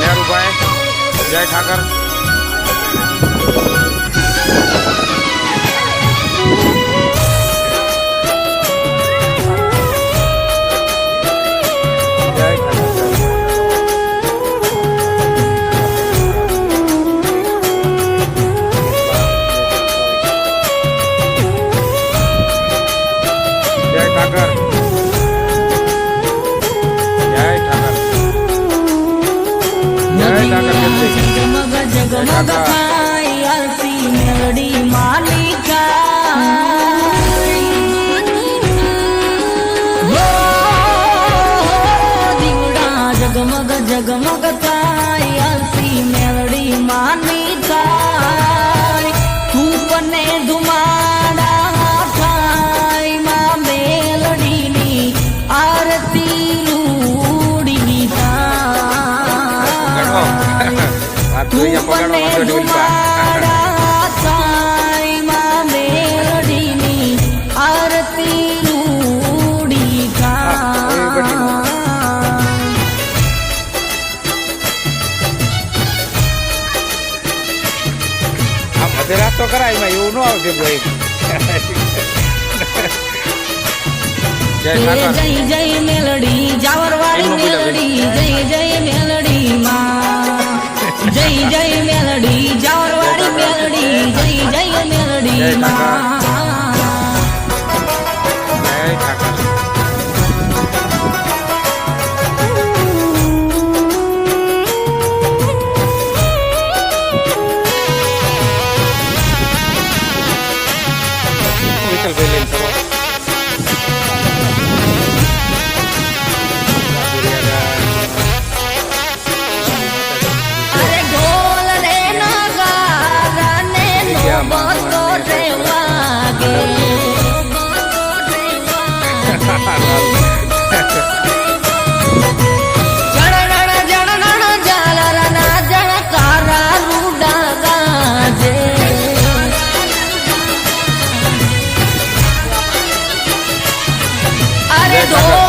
નેહરુભાઈ જય ઠાકર. ઝગમગ જગમગ થાય અલસી મેળડી માની થાય ધૂપ ને ધુમાડા થાયમાં મેલડીની આરતી લૂડી થાય ધૂપ ને ધુમાડા some people ain't. જય જય મેલડી જાવરવાળી મેલડી જય જય મેલડી માં. જય જય 그래도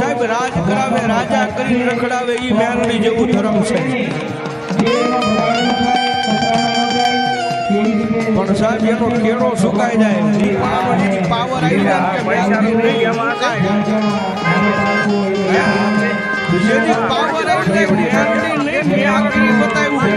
સાહેબ રાજ કરાવે રાજા કરી રખડાવે એ મેરણી જેવું ધર્મ છે. પણ સાહેબ એનો કેળો સુકાઈ જાય. પાવર પાવર બતાવ્યું